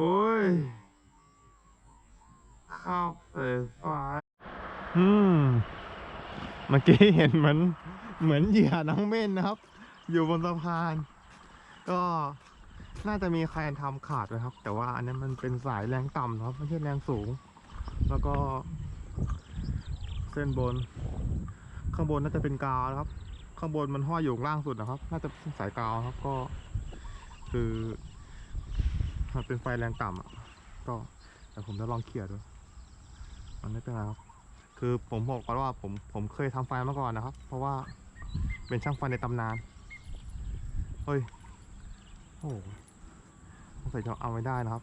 โอ้ยข้าวเสฟ้าอืม เมื่อกี้เห็นเหมือนเหมือนเหยื่อน้องเม่นนะครับ อยู่บนสะพาน ก็น่าจะมีใครทำขาดไว้ครับ แต่ว่าอันนั้นมันเป็นสายแรงต่ำนะครับไม่ใช่แรงสูง แล้วก็ เส้นบน ข้างบนน่าจะเป็นกาวนะครับ ข้างบนมันห้อยอยู่ล่างสุดนะครับ น่าจะเป็นสายกาวครับก็ คือ มันเป็นไฟแรงต่ำอะ ก็แต่ผมจะลองเขี่ยดู มันไม่เป็นไรครับ คือผมบอกก่อนว่าผมผมเคยทำไฟมาก่อนนะครับ เพราะว่าเป็นช่างไฟในตำนาน เฮ้ย โอ้โหสงสัยจะเอาไม่ได้นะครับ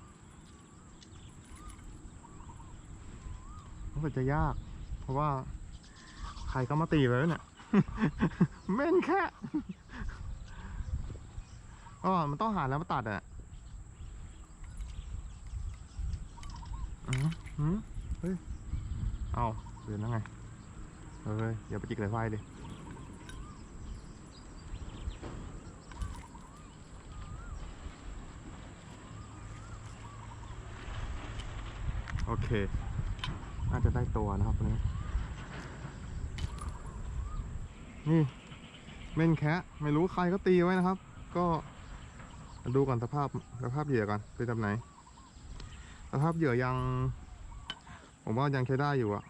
สงสัยจะยาก เพราะว่าใครก็มาตีไปแล้วเนี่ยเม่นแค่ก็มันต้องหาแล้วมาตัดอะ มอืมเฮ้ย เอาเดือนแล้วไง เฮ้ยอย่าไปจิกสายไฟดิโอเค น่าจะได้ตัวนะครับวันนี้ นี่ เม่นแคะไม่รู้ใครก็ตีไว้นะครับ ก็ดูก่อนสภาพสภาพเหยื่อก่อนเป็นแบบไหน สภาพเหยื่อยัง ผมว่ายังใช้ได้อยู่อะ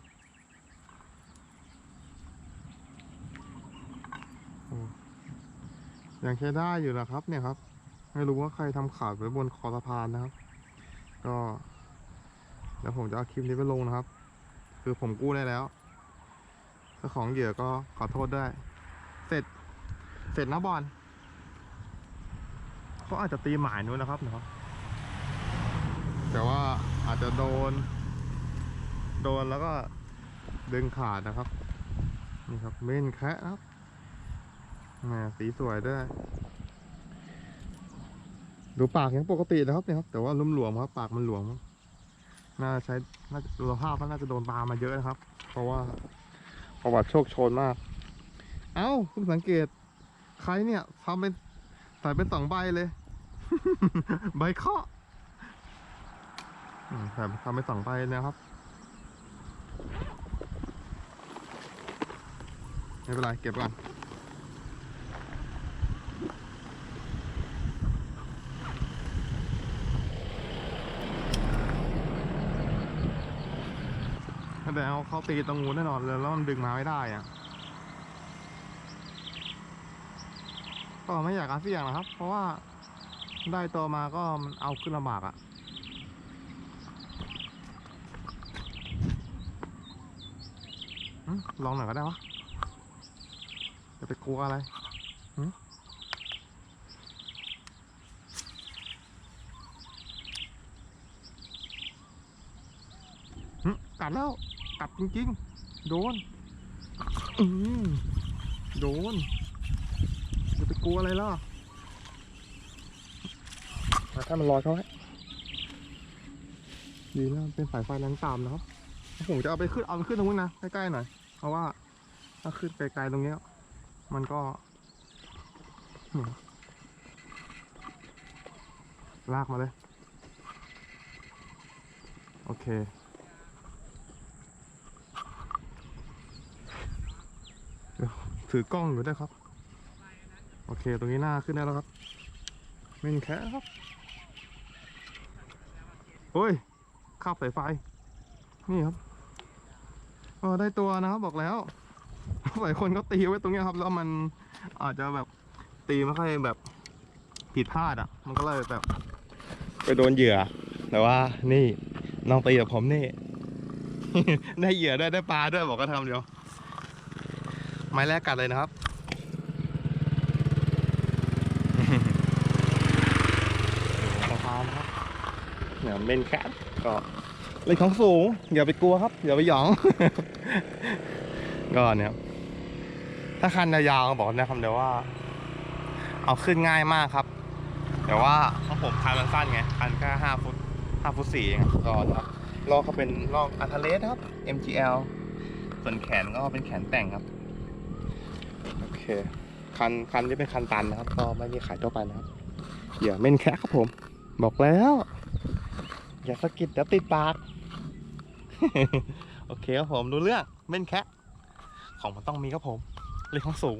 อยังใช้ได้อยู่นะครับ เนี่ยครับ ไม่รู้ว่าใครทำขาดไว้บนคอสะพานนะครับ ก็แล้วผมจะเอาคลิปนี้ไปลงนะครับ คือผมกู้ได้แล้วเจ้าของเหยื่อก็ขอโทษด้วย เสร็จ เสร็จนะบอลเขาอาจจะตีหมายนู้นนะครับนะครับ แต่ว่าอาจจะโดน โดนแล้วก็ดึงขาดนะครับ นี่ครับเม่นแคะครับแหมสีสวยด้วย ดูปากยังปกตินะครับเนี่ยครับ แต่ว่าลุ่มหลวมครับ ปากมันหลวมครับน่าใช้น่าจะดูภาพมันน่าจะโดนปลามาเยอะนะครับ เพราะว่าประวัติโชคชนมาก เอ้าเพิ่งสังเกต ใครเนี่ยทำเป็นใส่เป็นสองใบเลย ใบเคาะอืมใส่ทำเป็นสองใบนะครับ ไม่เป็นไร เก็บก่อนแต่เอาเขาตีตรงงูแน่นอนเลยแล้วมันดึงมาไม่ได้อะก็ไม่อยากการเสี่ยงนะครับ เพราะว่าได้ตัวมาก็มันเอาขึ้นลำบากอะลองหน่อยก็ได้วะ จะไปกลัวอะไรหืมหึกัดแล้ว กัดจริงๆ โดน อืมโดน จะไปกลัวอะไรล่ะมาถ้ามันลอยเขาให้ดีแล้วมันเป็นสายไฟแรงต่ำนะครับ ผมจะเอาไปขึ้น เอาไปขึ้นตรงนู้นนะ ใกล้ๆหน่อย เพราะว่าถ้าขึ้นไกลๆตรงเนี้ย มันก็นี่ลากมาเลย โอเค ถือกล้องอยู่ได้ครับ โอเค ตรงนี้หน้าขึ้นได้แล้วครับเม่นแค่ครับ โอ้ยข้าบสายไฟ นี่ครับเออได้ตัวนะครับบอกแล้ว หลายคนก็ตีไว้ตรงเนี้ยครับ แล้วมันอาจจะแบบตีไม่ค่อยแบบผิดพลาดอะ มันก็เลยแบบ ไปโดนเหยื่อ แต่ว่านี่น้องตีกับผมนี่ ได้เหยื่อด้วยได้ปลาด้วยบอกก็ทำเดียว ไม้แรกกัดเลยนะครับ สะพานครับเนี่ยเมนแคทก็เล่นของสูง อย่าไปกลัวครับ อย่าไปหยอง ก็เนี่ยถ้าคันยาวๆบอกนะครับเดี๋ยวว่า เอาขึ้นง่ายมากครับ แต่ว่าเของผมคันมันสั้นไงคันแค่ห้าฟุตห้าฟุตสี่เองครับก็นะครับลอกเขาเป็นลอกอัลทเลสครับ MGL ส่วนแขนก็เป็นแขนแต่งครับโอเคคันคันที่เป็นคันตันนะครับ ก็ไม่มีขายทั่วไปนะครับเหยื่อเม่นแคะครับผม บอกแล้ว อย่าสะกิดเดี๋ยวติดปาก โอเคครับผมดูเรื่องเม่นแคะ ของมันต้องมีครับผมเรื่องของสูง